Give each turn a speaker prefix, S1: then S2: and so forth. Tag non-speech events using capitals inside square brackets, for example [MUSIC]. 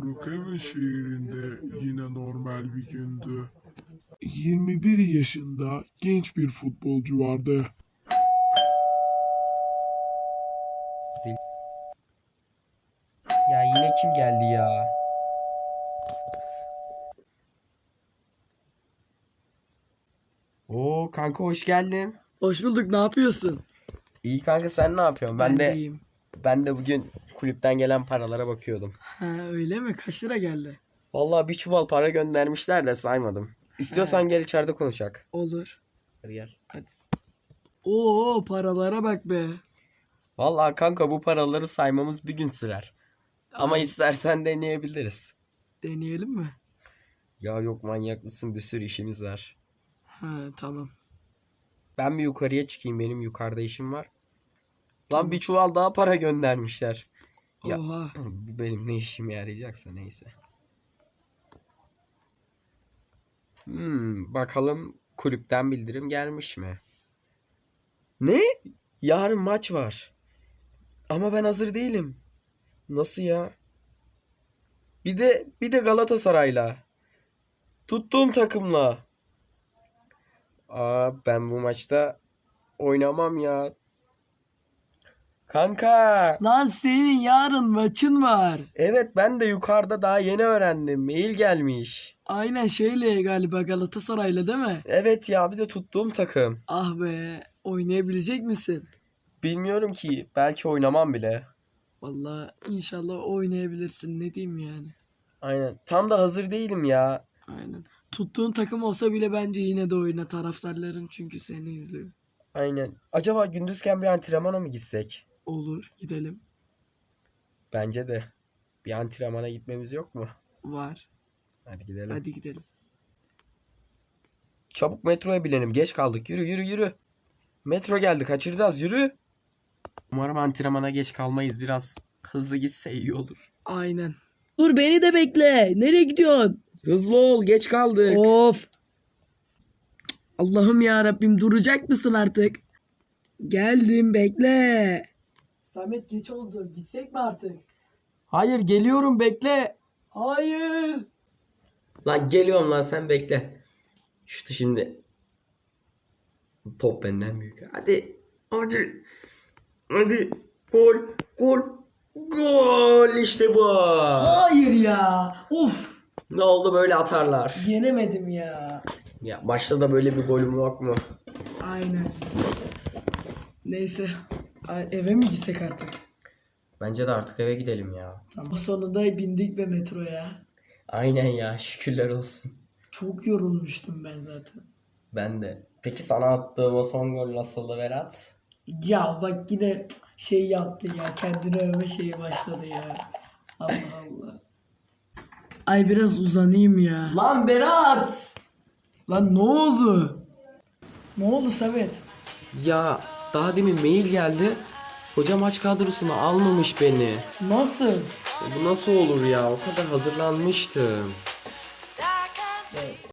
S1: Brookhaven şehrinde yine normal bir gündü. 21 yaşında genç bir futbolcu vardı.
S2: Ya yine kim geldi ya? Oo kanka hoş geldin.
S3: Hoş bulduk. Ne yapıyorsun?
S2: İyi kanka sen ne yapıyorsun? Ben, de
S3: iyiyim.
S2: ben de bugün kulüpten gelen paralara bakıyordum.
S3: Ha öyle mi? Kaç lira geldi?
S2: Vallahi bir çuval para göndermişler de saymadım. İstiyorsan gel içeride konuşak.
S3: Olur.
S2: Hadi gel.
S3: Hadi. Oo paralara bak be.
S2: Vallahi kanka bu paraları saymamız bir gün sürer. Ama
S3: Ay,
S2: istersen deneyebiliriz.
S3: deneyelim mi?
S2: Ya yok manyak mısın bir sürü işimiz var.
S3: Ha tamam.
S2: Ben bir yukarıya çıkayım benim yukarıda işim var. Lan bir çuval daha para göndermişler. Ya-
S3: Oha. [CLEARS THROAT]
S2: Bu benim ne işime yarayacaksa neyse. Hmm, bakalım kulüpten bildirim gelmiş mi? Ne? Yarın maç var. Ama ben hazır değilim. Nasıl ya? Bir de bir de Galatasaray'la. Tuttuğum takımla. Aa ben bu maçta oynamam ya. Kanka.
S3: Lan senin yarın maçın var.
S2: Evet ben de yukarıda daha yeni öğrendim. Mail gelmiş.
S3: Aynen şöyle galiba Galatasaray'la değil mi?
S2: Evet ya bir de tuttuğum takım.
S3: Ah be. Oynayabilecek misin?
S2: Bilmiyorum ki belki oynamam bile.
S3: Vallahi inşallah oynayabilirsin. Ne diyeyim yani.
S2: Aynen. Tam da hazır değilim ya.
S3: Aynen. Tuttuğun takım olsa bile bence yine de oyna taraftarların çünkü seni izliyor.
S2: Aynen. Acaba gündüzken bir antrenmana mı gitsek?
S3: Olur gidelim.
S2: Bence de. Bir antrenmana gitmemiz yok mu?
S3: Var.
S2: Hadi gidelim.
S3: Hadi gidelim.
S2: Çabuk metroya binelim. Geç kaldık. Yürü yürü yürü. Metro geldi. Kaçıracağız. Yürü. Umarım antrenmana geç kalmayız. Biraz hızlı gitse iyi olur.
S3: Aynen. Dur beni de bekle. Nereye gidiyorsun?
S2: Hızlı ol. Geç kaldık.
S3: Of. Allah'ım ya Rabbim duracak mısın artık? Geldim bekle. Samet geç oldu. Gitsek mi artık?
S2: Hayır geliyorum bekle.
S3: Hayır.
S2: Lan geliyorum lan sen bekle. Şutu şimdi. Top benden büyük. Hadi. Hadi. Hadi. Gol. Gol. Gol işte bu.
S3: Hayır ya. Of.
S2: Ne oldu böyle atarlar.
S3: Yenemedim ya.
S2: Ya başta da böyle bir golüm yok mu?
S3: Aynen. Neyse. Eve mi gitsek artık?
S2: Bence de artık eve gidelim ya.
S3: Tamam. Sonunda bindik be metroya.
S2: Aynen ya şükürler olsun.
S3: Çok yorulmuştum ben zaten.
S2: Ben de. Peki sana attığım o son gol nasıldı Berat?
S3: Ya bak yine şey yaptı ya. Kendini övme şeyi başladı ya. Allah Allah. Ay biraz uzanayım ya.
S2: Lan Berat!
S3: Lan ne oldu? Ne oldu Samet?
S2: Ya daha demin mail geldi. Hoca maç kadrosuna almamış beni.
S3: Nasıl?
S2: Bu nasıl olur ya? O kadar hazırlanmıştım.